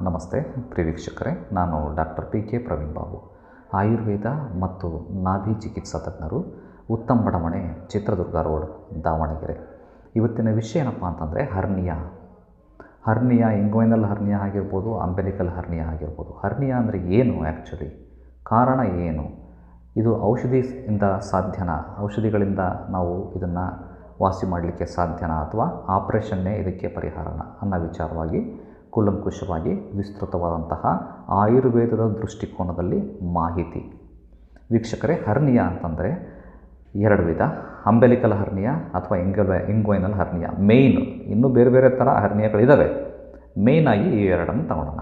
ನಮಸ್ತೆ ಪ್ರಿವೀಕ್ಷಕರೇ ನಾನು doctor P K Praveen Babu. Ayurveda ಮತ್ತು ನಾಭಿ ಚಿಕಿತ್ಸಾ ತಜ್ಞರು ಉತ್ತಮ ಬಡಾವಣೆ ಚಿತ್ರದುರ್ಗ ರೋಡ್, ದಾವಣಗೆರೆ. ಇವತ್ತಿನ ವಿಷಯ ಏನಪ್ಪ ಅಂತಂದರೆ ಹರ್ನಿಯಾ. ಹರ್ನಿಯಾ, ಇಂಗ್ವೈನಲ್ ಹರ್ನಿಯಾ ಆಗಿರ್ಬೋದು, ಅಂಬೆಲಿಕಲ್ ಹರ್ನಿಯಾ ಆಗಿರ್ಬೋದು. ಹರ್ನಿಯಾ ಅಂದರೆ ಏನು ಆ್ಯಕ್ಚುಲಿ ಕಾರಣ ಏನು? ಇದು ಔಷಧಿಯಿಂದ ಸಾಧ್ಯನಾ? ಔಷಧಿಗಳಿಂದ ನಾವು ಇದನ್ನು ವಾಸಿ ಮಾಡಲಿಕ್ಕೆ ಸಾಧ್ಯನಾ ಅಥವಾ ಆಪ್ರೇಷನ್ನೇ ಇದಕ್ಕೆ ಪರಿಹಾರನ ಅನ್ನೋ ವಿಚಾರವಾಗಿ ಕೂಲಂಕುಷವಾಗಿ ವಿಸ್ತೃತವಾದಂತಹ ಆಯುರ್ವೇದದ ದೃಷ್ಟಿಕೋನದಲ್ಲಿ ಮಾಹಿತಿ. ವೀಕ್ಷಕರೇ, ಹರ್ನಿಯ ಅಂತಂದರೆ ಎರಡು ವಿಧ. ಅಂಬೆಲಿಕಲ್ ಹರ್ನಿಯ ಅಥವಾ ಎಂಗಲ್ ಇಂಗ್ವೈನಲ್ ಹರ್ನಿಯ. ಮೇಯ್ನ್, ಇನ್ನೂ ಬೇರೆ ಬೇರೆ ಥರ ಹರ್ಣಿಯಗಳಿದ್ದಾವೆ ಮೇಯ್ನ್ ಆಗಿ ಈ ಎರಡನ್ನು ತಗೊಳ್ಳೋಣ.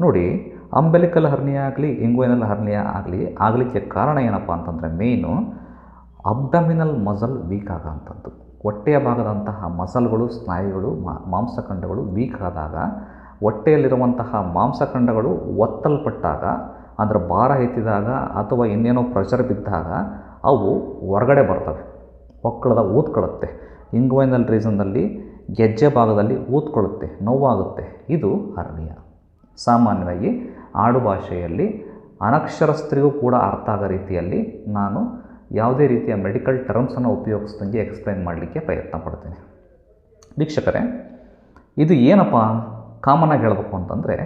ನೋಡಿ ಅಂಬೆಲಿಕಲ್ ಹರ್ನಿಯ ಆಗಲಿ, ಇಂಗ್ವೈನಲ್ ಹರ್ನಿಯ ಆಗಲಿ, ಆಗಲಿಕ್ಕೆ ಕಾರಣ ಏನಪ್ಪ ಅಂತಂದರೆ ಮೇಯ್ನು ಅಬ್ಡಮಿನಲ್ ಮಸಲ್ ವೀಕ್ ಆಗೋಂಥದ್ದು ಹೊಟ್ಟೆಯ ಭಾಗದಂತಹ ಮಸಲ್ಗಳು, ಸ್ನಾಯುಗಳು ಮಾಂಸಖಂಡಗಳು ವೀಕ್ ಆದಾಗ ಹೊಟ್ಟೆಯಲ್ಲಿರುವಂತಹ ಮಾಂಸಖಂಡಗಳು ಒತ್ತಲ್ಪಟ್ಟಾಗ, ಅದರ ಭಾರ ಎತ್ತಿದಾಗ ಅಥವಾ ಇನ್ನೇನೋ ಪ್ರೆಷರ್ ಬಿದ್ದಾಗ ಅವು ಹೊರಗಡೆ ಬರ್ತವೆ. ಒಕ್ಕಳದ ಊದ್ಕೊಳ್ಳುತ್ತೆ. ಇಂಗ್ವೈನಲ್ ರೀಸನ್ನಲ್ಲಿ ಗೆಜ್ಜೆ ಭಾಗದಲ್ಲಿ ಊದ್ಕೊಳ್ಳುತ್ತೆ, ನೋವಾಗುತ್ತೆ. ಇದು ಹರ್ನಿಯ. ಸಾಮಾನ್ಯವಾಗಿ ಆಡು ಭಾಷೆಯಲ್ಲಿ ಅನಕ್ಷರಸ್ಥರಿಗೂ ಕೂಡ ಅರ್ಥ ಆಗೋ ರೀತಿಯಲ್ಲಿ ನಾನು ಯಾವುದೇ ರೀತಿಯ ಮೆಡಿಕಲ್ ಟರ್ಮ್ಸನ್ನು ಉಪಯೋಗಿಸ್ದಂಗೆ ಎಕ್ಸ್ಪ್ಲೈನ್ ಮಾಡಲಿಕ್ಕೆ ಪ್ರಯತ್ನ ಪಡ್ತೇನೆ. ವೀಕ್ಷಕರೇ, ಇದು ಏನಪ್ಪ? ಕಾಮನಾಗಿ ಹೇಳಬೇಕು ಅಂತಂದರೆ,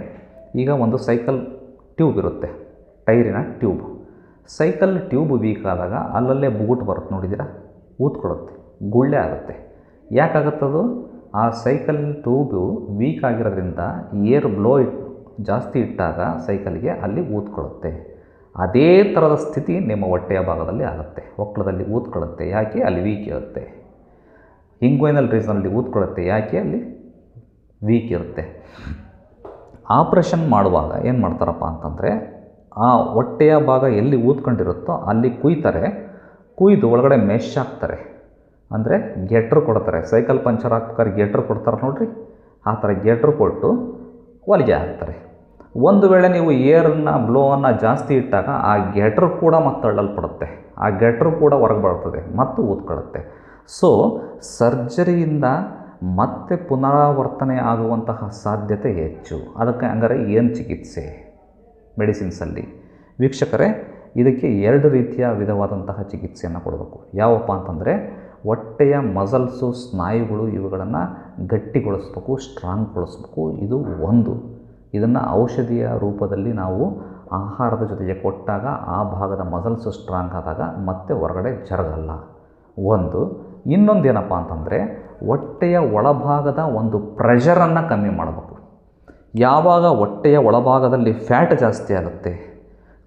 ಈಗ ಒಂದು ಸೈಕಲ್ ಟ್ಯೂಬ್ ಇರುತ್ತೆ, ಟೈರಿನ ಟ್ಯೂಬ್. ಸೈಕಲ್ ಟ್ಯೂಬ್ ವೀಕ್ ಆದಾಗ ಅಲ್ಲಲ್ಲೇ ಬುಗುಟ್ ಬರುತ್ತೆ ನೋಡಿದ್ದೀರಾ? ಊದ್ಕೊಳ್ಳುತ್ತೆ, ಗುಳ್ಳೆ ಆಗುತ್ತೆ. ಯಾಕಾಗುತ್ತದು ಆ ಸೈಕಲ್ ಟ್ಯೂಬು ವೀಕ್ ಆಗಿರೋದ್ರಿಂದ ಏರ್ ಬ್ಲೋ ಇಟ್, ಜಾಸ್ತಿ ಇಟ್ಟಾಗ ಸೈಕಲ್ಗೆ ಅಲ್ಲಿ ಊದ್ಕೊಳ್ಳುತ್ತೆ. ಅದೇ ಥರದ ಸ್ಥಿತಿ ನಿಮ್ಮ ಹೊಟ್ಟೆಯ ಭಾಗದಲ್ಲಿ ಆಗುತ್ತೆ. ಒಕ್ಕಳದಲ್ಲಿ ಊದ್ಕೊಳ್ಳುತ್ತೆ. ಯಾಕೆ? ಅಲ್ಲಿ ವೀಕ್ ಇರುತ್ತೆ. ಇಂಗ್ವೈನಲ್ ರೀಸನಲ್ಲಿ ಊದ್ಕೊಳ್ಳುತ್ತೆ. ಯಾಕೆ? ಅಲ್ಲಿ ವೀಕ್ ಇರುತ್ತೆ. ಆಪ್ರೇಷನ್ ಮಾಡುವಾಗ ಏನು ಮಾಡ್ತಾರಪ್ಪ ಅಂತಂದರೆ, ಆ ಹೊಟ್ಟೆಯ ಭಾಗ ಎಲ್ಲಿ ಊದ್ಕೊಂಡಿರುತ್ತೋ ಅಲ್ಲಿ ಕುಯ್ತಾರೆ. ಕುಯ್ದು ಒಳಗಡೆ ಮೆಶ್ ಹಾಕ್ತಾರೆ. ಅಂದರೆ ಗೆಟ್ರು ಕೊಡ್ತಾರೆ. ಸೈಕಲ್ ಪಂಚರ್ ಹಾಕ್ಬೇಕಾದ್ರೆ ಗೆಟ್ರು ಕೊಡ್ತಾರೆ ನೋಡಿರಿ. ಆ ಥರ ಗೆಟ್ರು ಕೊಟ್ಟು ಹೊಲಿಗೆ ಹಾಕ್ತಾರೆ. ಒಂದು ವೇಳೆ ನೀವು ಏರನ್ನು ಬ್ಲೋವನ್ನು ಜಾಸ್ತಿ ಇಟ್ಟಾಗ ಆ ಗೆಟ್ರ್ ಕೂಡ ಮತ್ತೆ ತಳ್ಳಲ್ಪಡುತ್ತೆ. ಆ ಗೆಟ್ರು ಕೂಡ ಹೊರಗೆ ಬರ್ತದೆ ಮತ್ತು ಊದ್ಕೊಳ್ಳುತ್ತೆ ಸೊ ಸರ್ಜರಿಯಿಂದ ಮತ್ತೆ ಪುನರಾವರ್ತನೆ ಆಗುವಂತಹ ಸಾಧ್ಯತೆ ಹೆಚ್ಚು. ಅದಕ್ಕೆ ಹಂಗಾರೆ ಏನು ಚಿಕಿತ್ಸೆ? ಮೆಡಿಸಿನ್ಸಲ್ಲಿ. ವೀಕ್ಷಕರೇ, ಇದಕ್ಕೆ ಎರಡು ರೀತಿಯ ವಿಧವಾದಂತಹ ಚಿಕಿತ್ಸೆಯನ್ನು ಕೊಡಬೇಕು. ಯಾವಪ್ಪ ಅಂತಂದರೆ, ಹೊಟ್ಟೆಯ ಮಸಲ್ಸು, ಸ್ನಾಯುಗಳು ಇವುಗಳನ್ನು ಗಟ್ಟಿಗೊಳಿಸ್ಬೇಕು ಸ್ಟ್ರಾಂಗ್ಗೊಳಿಸ್ಬೇಕು ಇದು ಒಂದು. ಇದನ್ನು ಔಷಧಿಯ ರೂಪದಲ್ಲಿ ನಾವು ಆಹಾರದ ಜೊತೆಗೆ ಕೊಟ್ಟಾಗ ಆ ಭಾಗದ ಮಸಲ್ಸು ಸ್ಟ್ರಾಂಗ್ ಆದಾಗ ಮತ್ತೆ ಹೊರಗಡೆ ಜರಗಲ್ಲ. ಒಂದು, ಇನ್ನೊಂದು ಏನಪ್ಪ ಅಂತಂದರೆ ಹೊಟ್ಟೆಯ ಒಳಭಾಗದ ಒಂದು ಪ್ರೆಷರನ್ನು ಕಮ್ಮಿ ಮಾಡಬೇಕು. ಯಾವಾಗ ಹೊಟ್ಟೆಯ ಒಳಭಾಗದಲ್ಲಿ ಫ್ಯಾಟ್ ಜಾಸ್ತಿ ಆಗುತ್ತೆ,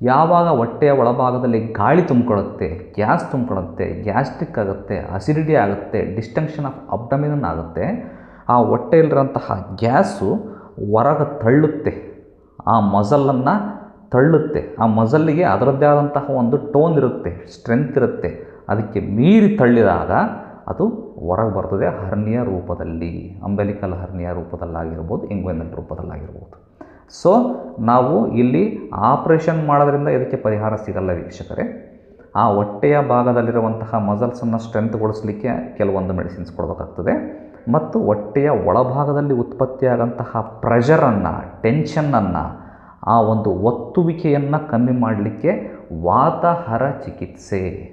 ಯಾವಾಗ ಹೊಟ್ಟೆಯ ಒಳಭಾಗದಲ್ಲಿ ಗಾಳಿ ತುಂಬಿಕೊಳ್ಳುತ್ತೆ ಗ್ಯಾಸ್ ತುಂಬಿಕೊಳ್ಳುತ್ತೆ ಗ್ಯಾಸ್ಟ್ರಿಕ್ ಆಗುತ್ತೆ ಅಸಿಡಿಟಿ ಆಗುತ್ತೆ ಡಿಸ್ಟಂಕ್ಷನ್ ಆಫ್ ಅಬ್ಡಮಿನನ್ ಆಗುತ್ತೆ, ಆ ಹೊಟ್ಟೆಯಲ್ಲಿರೋಂತಹ ಗ್ಯಾಸು ಹೊರಗೆ ತಳ್ಳುತ್ತೆ. ಆ ಮಸಲನ್ನು ತಳ್ಳುತ್ತೆ. ಆ ಮಸಲ್ಲಿಗೆ ಅದರದ್ದೇ ಆದಂತಹ ಒಂದು ಟೋನ್ ಇರುತ್ತೆ, ಸ್ಟ್ರೆಂತ್ ಇರುತ್ತೆ. ಅದಕ್ಕೆ ಮೀರಿ ತಳ್ಳಿದಾಗ ಅದು ಹೊರಗೆ ಬರ್ತದೆ, ಹರ್ನಿಯ ರೂಪದಲ್ಲಿ. ಅಂಬೆಲಿಕಲ್ ಹರ್ನಿಯ ರೂಪದಲ್ಲಾಗಿರ್ಬೋದು ಇಂಗ್ವೆನಲ್ ರೂಪದಲ್ಲಾಗಿರ್ಬೋದು. ಸೊ ನಾವು ಇಲ್ಲಿ ಆಪ್ರೇಷನ್ ಮಾಡೋದ್ರಿಂದ ಇದಕ್ಕೆ ಪರಿಹಾರ ಸಿಗಲ್ಲ ವೀಕ್ಷಕರೇ. ಆ ಹೊಟ್ಟೆಯ ಭಾಗದಲ್ಲಿರುವಂತಹ ಮಸಲ್ಸನ್ನು ಸ್ಟ್ರೆಂತ್ಗೊಳಿಸಲಿಕ್ಕೆ ಕೆಲವೊಂದು ಮೆಡಿಸಿನ್ಸ್ ಕೊಡಬೇಕಾಗ್ತದೆ. ಮತ್ತು ಹೊಟ್ಟೆಯ ಒಳಭಾಗದಲ್ಲಿ ಉತ್ಪತ್ತಿಯಾದಂತಹ ಪ್ರೆಷರನ್ನು ಟೆನ್ಷನ್ನನ್ನು ಆ ಒಂದು ಒತ್ತುವಿಕೆಯನ್ನು ಕಮ್ಮಿ ಮಾಡಲಿಕ್ಕೆ ವಾತಹರ ಚಿಕಿತ್ಸೆ.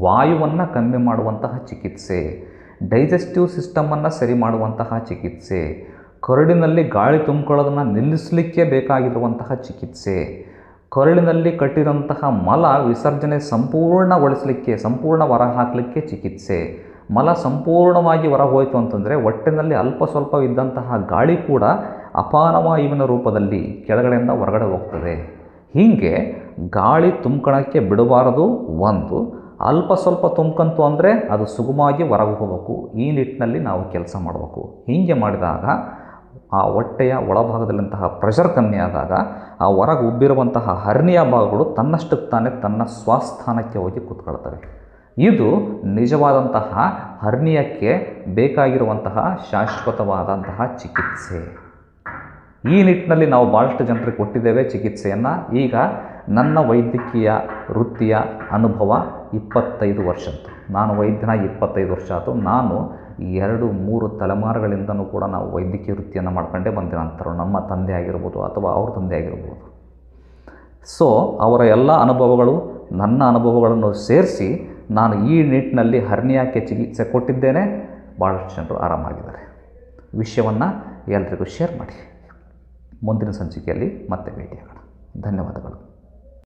ವಾಯುವನ್ನು ಕಮ್ಮಿ ಮಾಡುವಂತಹ ಚಿಕಿತ್ಸೆ. ಡೈಜೆಸ್ಟಿವ್ ಸಿಸ್ಟಮನ್ನು ಸರಿ ಮಾಡುವಂತಹ ಚಿಕಿತ್ಸೆ. ಕರುಳಿನಲ್ಲಿ ಗಾಳಿ ತುಂಬಿಕೊಳ್ಳೋದನ್ನು ನಿಲ್ಲಿಸಲಿಕ್ಕೆ ಬೇಕಾಗಿರುವಂತಹ ಚಿಕಿತ್ಸೆ. ಕರುಳಿನಲ್ಲಿ ಕಟ್ಟಿರುವಂತಹ ಮಲ ವಿಸರ್ಜನೆ ಸಂಪೂರ್ಣಗೊಳಿಸಲಿಕ್ಕೆ, ಸಂಪೂರ್ಣ ಹೊರಹಾಕಲಿಕ್ಕೆ ಚಿಕಿತ್ಸೆ. ಮಲ ಸಂಪೂರ್ಣವಾಗಿ ಹೊರ ಹೋಯಿತು ಅಂತಂದರೆ ಹೊಟ್ಟೆನಲ್ಲಿ ಅಲ್ಪ ಸ್ವಲ್ಪ ಇದ್ದಂತಹ ಗಾಳಿ ಕೂಡ ಅಪಾನವಾಯುವಿನ ರೂಪದಲ್ಲಿ ಕೆಳಗಡೆಯಿಂದ ಹೊರಗಡೆ ಹೋಗ್ತದೆ. ಹೀಗೆ ಗಾಳಿ ತುಂಬ್ಕೊಳಕ್ಕೆ ಬಿಡಬಾರದು ಒಂದು, ಅಲ್ಪ ಸ್ವಲ್ಪ ತುಂಬ್ಕಂತು ಅಂದರೆ ಅದು ಸುಗಮವಾಗಿ ಹೊರಗೆ ಹೋಗಬೇಕು ಈ ನಿಟ್ಟಿನಲ್ಲಿ ನಾವು ಕೆಲಸ ಮಾಡಬೇಕು. ಹೀಗೆ ಮಾಡಿದಾಗ ಆ ಹೊಟ್ಟೆಯ ಒಳಭಾಗದಲ್ಲಿಂತಹ ಪ್ರೆಷರ್ ಕಮ್ಮಿ ಆದಾಗ ಆ ಹೊರಗೆ ಉಬ್ಬಿರುವಂತಹ ಹರ್ನಿಯ ಭಾಗಗಳು ತನ್ನಷ್ಟಕ್ಕೆ ತಾನೇ ತನ್ನ ಸ್ವಸ್ಥಾನಕ್ಕೆ ಹೋಗಿ ಕೂತ್ಕೊಳ್ತವೆ. ಇದು ನಿಜವಾದಂತಹ ಹರ್ನಿಯಕ್ಕೆ ಬೇಕಾಗಿರುವಂತಹ ಶಾಶ್ವತವಾದಂತಹ ಚಿಕಿತ್ಸೆ. ಈ ನಿಟ್ಟಿನಲ್ಲಿ ನಾವು ಭಾಳಷ್ಟು ಜನರಿಗೆ ಕೊಟ್ಟಿದ್ದೇವೆ ಚಿಕಿತ್ಸೆಯನ್ನು. ಈಗ ನನ್ನ ವೈದ್ಯಕೀಯ ವೃತ್ತಿಯ ಅನುಭವ ಇಪ್ಪತ್ತೈದು ವರ್ಷದ್ದು. ನಾನು ವೈದ್ಯನಾಗಿ ಇಪ್ಪತ್ತೈದು ವರ್ಷ ಆಯಿತು. ನಾನು ಎರಡು ಮೂರು ತಲೆಮಾರುಗಳಿಂದನೂ ಕೂಡ ನಾವು ವೈದ್ಯಕೀಯ ವೃತ್ತಿಯನ್ನು ಮಾಡ್ಕೊಂಡೇ ಬಂದಿರೋಂಥವ್ರು ನಮ್ಮ ತಂದೆ ಆಗಿರ್ಬೋದು ಅಥವಾ ಅವ್ರ ತಂದೆ ಆಗಿರ್ಬೋದು. ಸೊ ಅವರ ಎಲ್ಲ ಅನುಭವಗಳು, ನನ್ನ ಅನುಭವಗಳನ್ನು ಸೇರಿಸಿ ನಾನು ಈ ನಿಟ್ಟಿನಲ್ಲಿ ಹರ್ನಿಯಾಕ್ಕೆ ಚಿಕಿತ್ಸೆ ಕೊಟ್ಟಿದ್ದೇನೆ. ಭಾಳಷ್ಟು ಜನರು ಆರಾಮಾಗಿದ್ದಾರೆ. ವಿಷಯವನ್ನು ಎಲ್ರಿಗೂ ಶೇರ್ ಮಾಡಿ. ಮುಂದಿನ ಸಂಚಿಕೆಯಲ್ಲಿ ಮತ್ತೆ ಭೇಟಿಯಾಗೋಣ. ಧನ್ಯವಾದಗಳು.